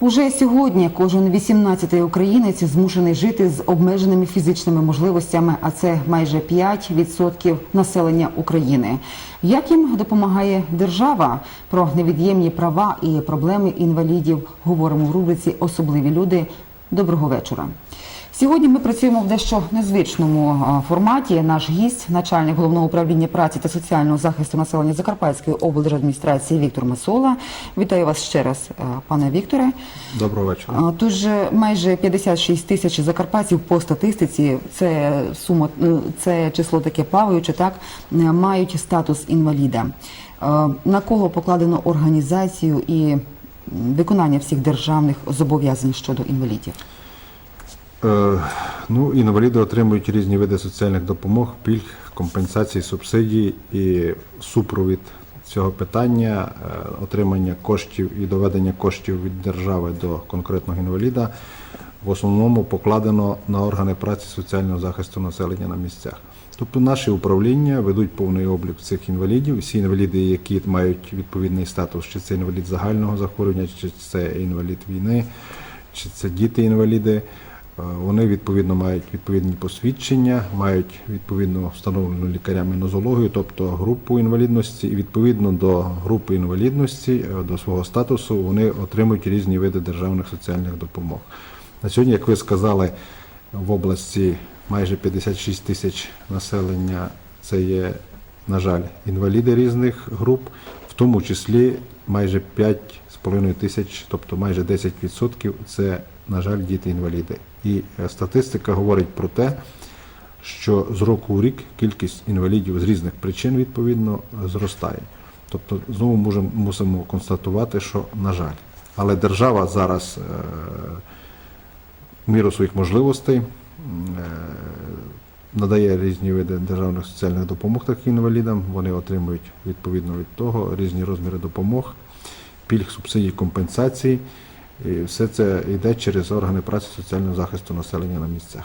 Уже сьогодні кожен 18-й українець змушений жити з обмеженими фізичними можливостями, а це майже 5% населення України. Як їм допомагає держава? Про невід'ємні права і проблеми інвалідів говоримо в рубриці Особливі люди. Доброго вечора. Сьогодні ми працюємо в дещо незвичному форматі. Наш гість, начальник головного управління праці та соціального захисту населення Закарпатської облдержадміністрації Віктор Масола. Вітаю вас ще раз, пане Вікторе. Доброго вечора. Тож майже 56 тисяч закарпатців по статистиці, це сума, е, це число таке плаваюче, так мають статус інваліда. На кого покладено організацію і виконання всіх державних зобов'язань щодо інвалідів? Е, ну, інваліди отримують різні види соціальних допомог, пільг, компенсацій, субсидій і супровід цього питання, е, отримання коштів і доведення коштів від держави до конкретного інваліда в основному покладено на органи праці соціального захисту населення на місцях. Тобто наші управління ведуть повний облік цих інвалідів. Всі інваліди, які мають відповідний статус, чи це інвалід загального захворювання, чи це інвалід війни, чи це діти-інваліди. Е, Вони відповідно мають відповідні посвідчення, мають відповідно встановлену лікарями нозологію, тобто групу інвалідності, і відповідно до групи інвалідності, е, до свого статусу, вони отримують різні види державних соціальних допомог. На сьогодні, як ви сказали, в області майже 56 тисяч населення це є, на жаль, інваліди різних груп, в тому числі майже 5,5 тисяч, тобто майже 10% це, на жаль, діти-інваліди. І е, статистика говорить про те, що з року у рік кількість інвалідів з різних причин відповідно зростає. Тобто знову можемо мусимо констатувати, що на жаль, але держава зараз е, в міру своїх можливостей е, надає різні види державних соціальних допомог таким інвалідам. Вони отримують відповідно від того різні розміри допомог, пільг, субсидій, компенсацій. І все це йде через органи праці соціального захисту населення на місцях.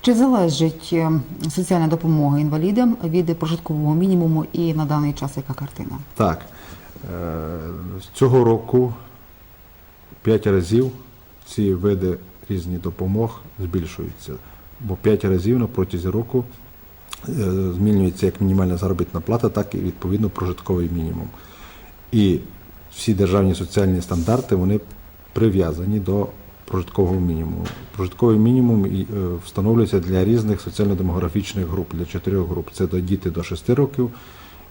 Чи залежить е, соціальна допомога інвалідам від прожиткового мінімуму і на даний час яка картина? Так, е, з цього року п'ять разів ці види різні допомог збільшуються, бо п'ять разів на протязі року е, змінюється як мінімальна заробітна плата, так і відповідно прожитковий мінімум. І всі державні соціальні стандарти вони прив'язані до прожиткового мінімуму. Прожитковий мінімум е, встановлюється для різних соціально-демографічних груп, для чотирьох груп. Це до діти до 6 років,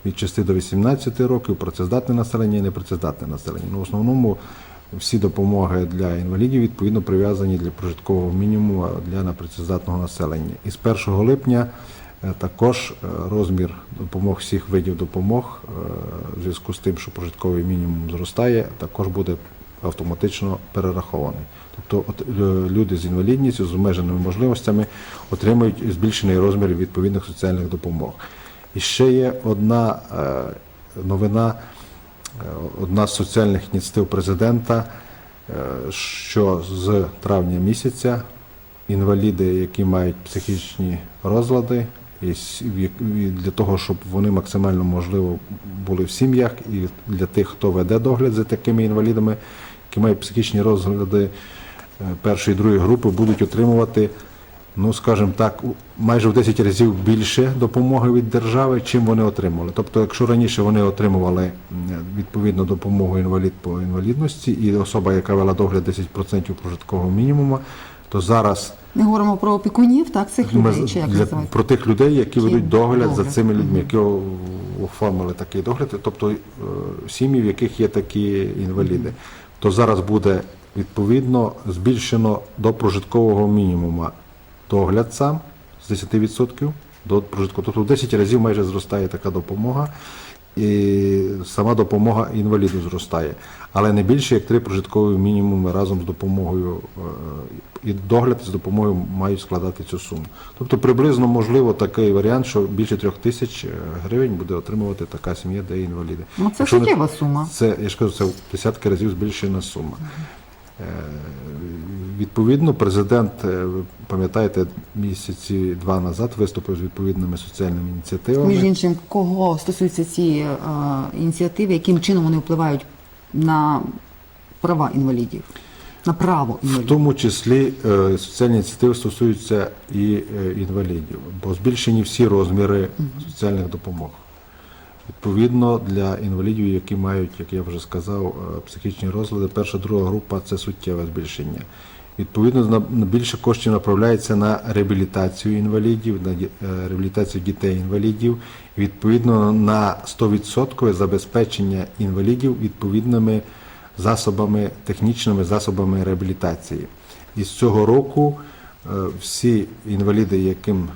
від 6 до 18 років, працездатне населення і непрацездатне населення. Ну, в основному всі допомоги для інвалідів відповідно прив'язані для прожиткового мінімуму для непрацездатного населення. І з 1 липня е, також е, розмір допомог всіх видів допомог в зв'язку з тим, що прожитковий мінімум зростає, також буде автоматично перерахований. Тобто от, е, люди з інвалідністю з обмеженими можливостями отримують збільшений розмір відповідних соціальних допомог. І ще є одна е, новина, е, одна з соціальних ініціатив президента, що з травня місяця інваліди, які мають психічні розлади, для того, щоб вони максимально можливо були в сім'ях, і для тих, хто веде догляд за такими інвалідами, які мають психічні розлади е, першої і другої групи, будуть отримувати, ну скажімо так, майже в 10 разів більше допомоги від держави, чим вони отримували. Тобто, якщо раніше вони отримували м, відповідно допомогу інвалід по інвалідності, і особа, яка вела догляд 10% прожиткового мінімуму, то зараз Ми говоримо про опікунів, так, цих ми людей, чи як для, про тих людей, які Які ведуть догляд за цими людьми, які оформили такий догляд, тобто е, сім'ї, в яких є такі інваліди, то зараз буде відповідно збільшено до прожиткового мінімуму догляд сам з 10% до прожитку. Тобто в 10 разів майже зростає така допомога. І сама допомога інваліду зростає, але не більше як три прожиткові мінімуми разом з допомогою е, і догляд з допомогою мають складати цю суму. Тобто приблизно можливо такий варіант, що більше трьох тисяч е, гривень буде отримувати така сім'я, де є інваліди. Ну, це суттєва сума. Це я ж кажу, це в десятки разів збільшена сума. Е, Відповідно, президент, пам'ятаєте, місяці два назад виступив з відповідними соціальними ініціативами. Між іншим, кого стосуються ці е, ініціативи, яким чином вони впливають на права інвалідів? на право В тому числі е, соціальні ініціативи стосуються і е, інвалідів, бо збільшені всі розміри соціальних допомог. Відповідно, для інвалідів, які мають, як я вже сказав, психічні розлади, перша друга група це суттєве збільшення. Відповідно, більше коштів направляється на реабілітацію інвалідів, на е, реабілітацію дітей-інвалідів, відповідно на 100% забезпечення інвалідів відповідними засобами, технічними засобами реабілітації. І з цього року е, всі інваліди, яким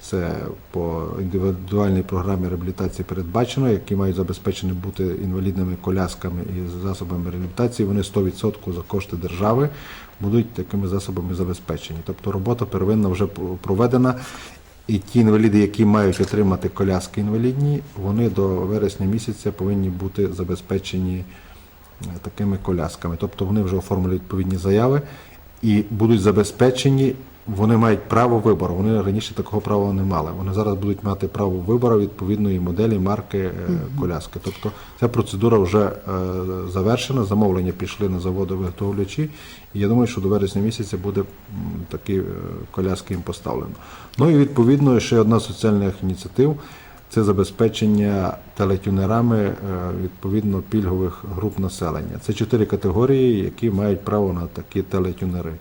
це по індивідуальній програмі реабілітації передбачено, які мають забезпечені бути інвалідними колясками і засобами реабілітації, вони 100% за кошти держави будуть такими засобами забезпечені. Тобто робота первинна вже проведена. І ті інваліди, які мають отримати коляски інвалідні, вони до вересня місяця повинні бути забезпечені е, такими колясками. Тобто вони вже оформили відповідні заяви і будуть забезпечені. Вони мають право вибору. Вони раніше такого права не мали. Вони зараз будуть мати право вибору відповідної моделі, марки е, коляски. Тобто ця процедура вже е, завершена. Замовлення пішли на заводи виготовлячі. І я думаю, що до вересня місяця буде такі е, коляски їм поставлено. Ну і відповідно ще одна з соціальних ініціатив це забезпечення телетюнерами відповідно пільгових груп населення. Це чотири категорії, які мають право на такі телетюнери.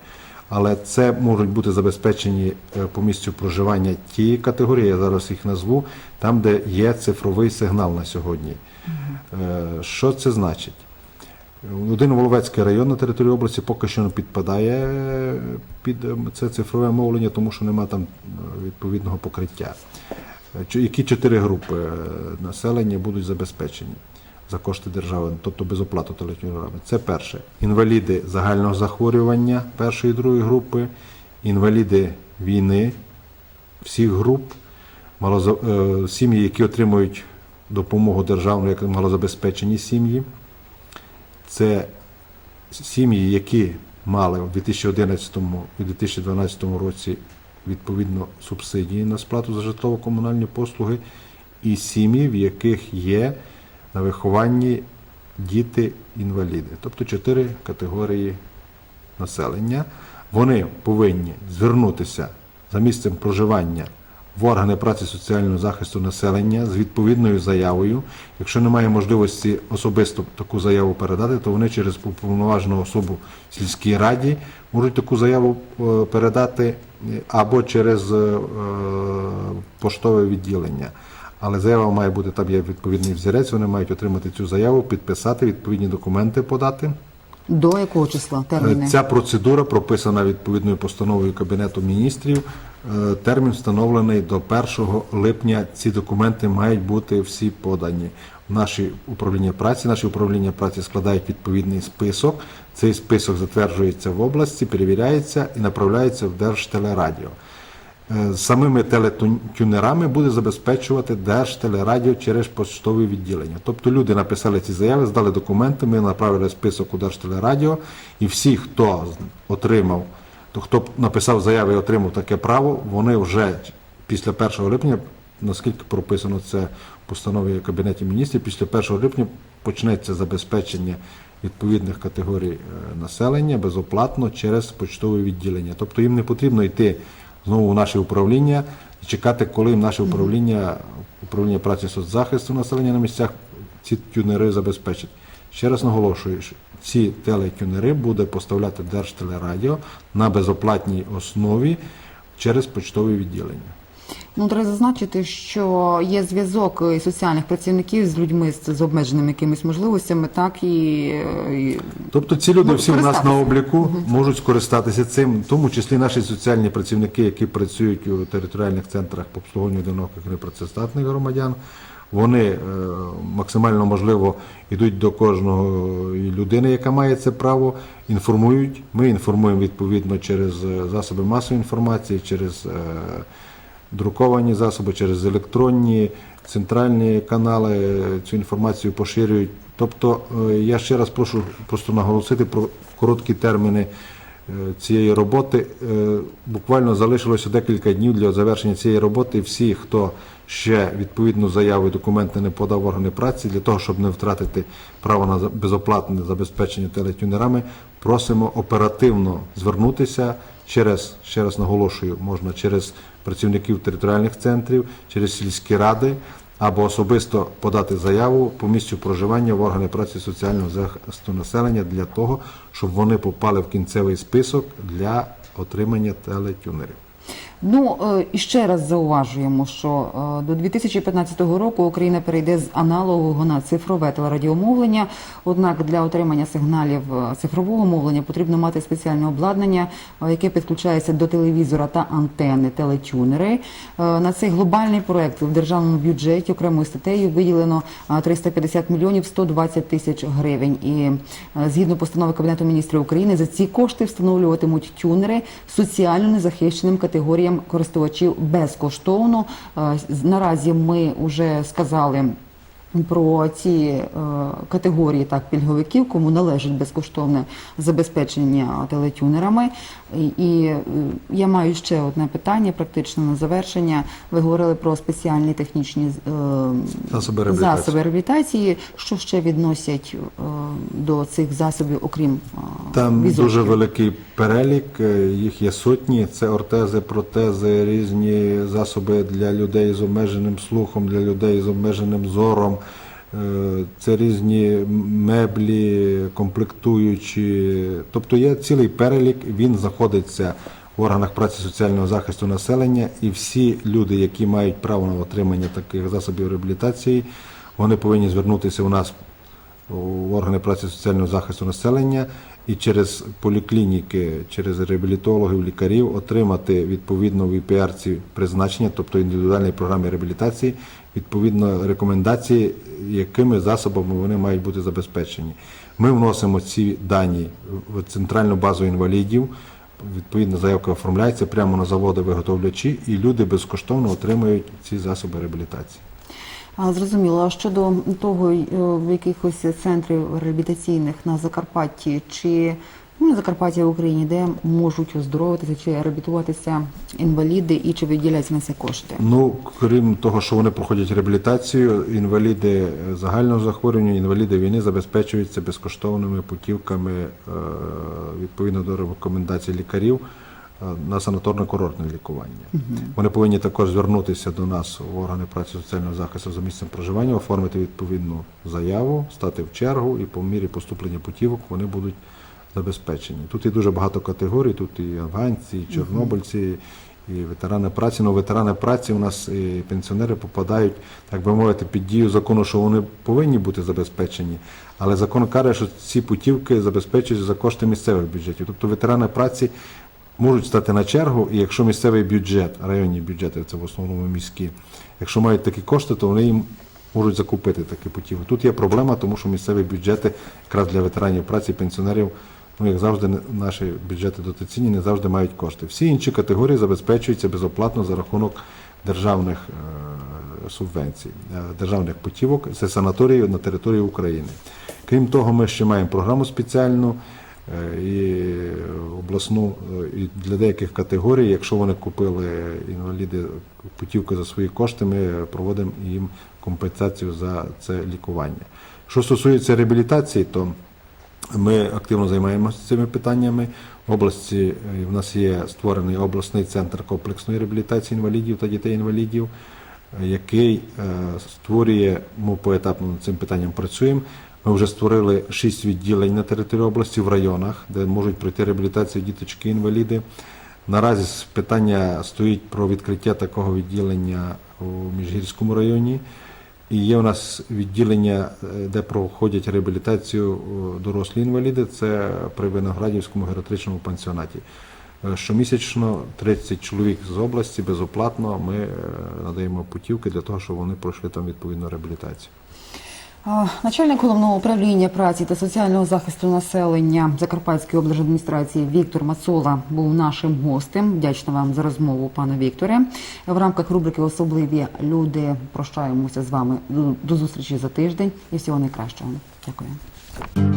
Але це можуть бути забезпечені е, по місцю проживання ті категорії, я зараз їх назву, там, де є цифровий сигнал на сьогодні. Е, Що це значить? Один Воловецький район на території області поки що не підпадає е, під це цифрове мовлення, тому що немає там відповідного покриття. Які чотири групи населення будуть забезпечені за кошти держави, тобто без оплати телетюнерами? Це перше. Інваліди загального захворювання першої і другої групи, інваліди війни всіх груп, е, сім'ї, які отримують допомогу державну, як малозабезпечені сім'ї. Це сім'ї, які мали у 2011 і 2012 році відповідно субсидії на сплату за житлово-комунальні послуги, і сім'ї, в яких є на вихованні діти-інваліди, тобто чотири категорії населення. Вони повинні звернутися за місцем проживання в органи праці соціального захисту населення з відповідною заявою. Якщо немає можливості особисто таку заяву передати, то вони через уповноважену особу в сільській раді можуть таку заяву е, передати е, або через е, поштове відділення. Але заява має бути, там є відповідний взірець, вони мають отримати цю заяву, підписати, відповідні документи подати. До якого числа терміни? Ця процедура прописана відповідною постановою Кабінету міністрів. Е, Термін встановлений до 1 липня. Ці документи мають бути всі подані наші управління праці. Наші управління праці складають відповідний список. Цей список затверджується в області, перевіряється і направляється в Держтелерадіо. Е, Самими телетюнерами буде забезпечувати Держтелерадіо через поштові відділення. Тобто люди написали ці заяви, здали документи, ми направили список у Держтелерадіо, і всі, хто отримав, то хто написав заяви і отримав таке право, вони вже після 1 липня, наскільки прописано це в постанові Кабінету міністрів, після 1 липня почнеться забезпечення відповідних категорій е, населення безоплатно через почтове відділення. Тобто їм не потрібно йти знову в наше управління і чекати, коли наше управління, управління праці соцзахисту населення на місцях ці тюнери забезпечить. Ще раз наголошую, що ці телетюнери буде поставляти Держтелерадіо на безоплатній основі через почтове відділення. Ну, треба зазначити, що є зв'язок соціальних працівників з людьми з, з обмеженими якимись можливостями, так і, е, і Тобто ці люди Ну, всі в нас на обліку можуть скористатися цим, в тому числі наші соціальні працівники, які працюють у територіальних центрах по обслуговуванню одиноких непрацездатних громадян. Вони е, максимально можливо йдуть до кожної людини, яка має це право, інформують. Ми інформуємо відповідно через е, засоби масової інформації, через е, друковані засоби, через електронні центральні канали цю інформацію поширюють. Тобто е, я ще раз прошу просто наголосити про короткі терміни е, цієї роботи. Е, Буквально залишилося декілька днів для завершення цієї роботи. Всі, хто ще відповідну заяву і документи не подав в органи праці, для того, щоб не втратити право на безоплатне забезпечення телетюнерами, просимо оперативно звернутися через, ще раз наголошую, можна через працівників територіальних центрів, через сільські ради або особисто подати заяву по місцю проживання в органи праці соціального захисту населення для того, щоб вони попали в кінцевий список для отримання телетюнерів. Ну е, і ще раз зауважуємо, що е, до 2015 року Україна перейде з аналогового на цифрове телерадіомовлення. Однак для отримання сигналів е, цифрового мовлення потрібно мати спеціальне обладнання, яке підключається до телевізора та антени, телетюнери. На цей глобальний проект в державному бюджеті окремою статтею виділено е, 350 мільйонів 120 тисяч гривень. І згідно постанови Кабінету міністрів України за ці кошти встановлюватимуть тюнери соціально незахищеним категоріям користувачів безкоштовно. Е, Наразі ми вже сказали. Про ці е, категорії так пільговиків, кому належить безкоштовне забезпечення телетюнерами. І, е, я маю ще одне питання, практично на завершення. Ви говорили про спеціальні технічні Засоби реабілітації. засоби реабілітації. Що ще відносять до цих засобів, окрім Там візочків? дуже великий перелік, е, їх є сотні. Це ортези, протези, різні засоби для людей з обмеженим слухом, для людей з обмеженим зором. Е, Це різні меблі, комплектуючі. Тобто є цілий перелік, він знаходиться в органах праці соціального захисту населення, і всі люди, які мають право на отримання таких засобів реабілітації, вони повинні звернутися у нас в органи праці соціального захисту населення і через поліклініки, через реабілітологів, лікарів отримати відповідно в ІПРці призначення, тобто індивідуальної програми реабілітації, відповідно рекомендації, якими засобами вони мають бути забезпечені. Ми вносимо ці дані в центральну базу інвалідів. Відповідна заявка оформляється прямо на заводи виготовлячі, і люди безкоштовно отримують ці засоби реабілітації. А, зрозуміло. А щодо того, е, в якихось центрів реабілітаційних на Закарпатті чи ну, на Закарпатті в Україні, де можуть оздоровитися чи реабілітуватися інваліди і чи виділяються на це кошти? Ну, крім того, що вони проходять реабілітацію, інваліди загального захворювання, інваліди війни забезпечуються безкоштовними путівками е, відповідно до рекомендацій лікарів на санаторно-курортне лікування. Вони повинні також звернутися до нас в органи праці соціального захисту за місцем проживання, оформити відповідну заяву, стати в чергу і по мірі поступлення путівок вони будуть забезпечені. Тут є дуже багато категорій, тут і афганці, і чорнобильці, і ветерани праці. Ну, ветерани праці у нас і пенсіонери попадають, так би мовити, під дію закону, що вони повинні бути забезпечені. Але закон каже, що ці путівки забезпечують за кошти місцевих бюджетів. Тобто ветерани праці можуть стати на чергу, і якщо місцевий бюджет, районні бюджети, це в основному міські, якщо мають такі кошти, то вони їм можуть закупити такі путівки. Тут є проблема, тому що місцеві бюджети якраз для ветеранів праці, пенсіонерів, ну як завжди, наші бюджети дотаційні не завжди мають кошти. Всі інші категорії забезпечуються безоплатно за рахунок державних е, субвенцій, е, державних путівок це санаторії на території України. Крім того, ми ще маємо програму спеціальну і обласну е, і для деяких категорій, якщо вони купили інваліди путівку за свої кошти, ми проводимо їм компенсацію за це лікування. Що стосується реабілітації, то ми активно займаємося цими питаннями. В області е, в нас є створений обласний центр комплексної реабілітації інвалідів та дітей-інвалідів, е, який е, створює, ми поетапно над цим питанням працюємо. Ми вже створили шість відділень на території області в районах, де можуть пройти реабілітацію діточки-інваліди. Наразі питання стоїть про відкриття такого відділення у Міжгірському районі. І є у нас відділення, е, де проходять реабілітацію дорослі інваліди, це при Виноградівському геріатричному пансіонаті. Е, Щомісячно 30 чоловік з області безоплатно ми е, надаємо путівки для того, щоб вони пройшли там відповідну реабілітацію. Начальник головного управління праці та соціального захисту населення Закарпатської облдержадміністрації Віктор Мацола був нашим гостем. Вдячна вам за розмову, пане Вікторе. В рамках рубрики Особливі люди прощаємося з вами до, до зустрічі за тиждень і всього найкращого. Дякую.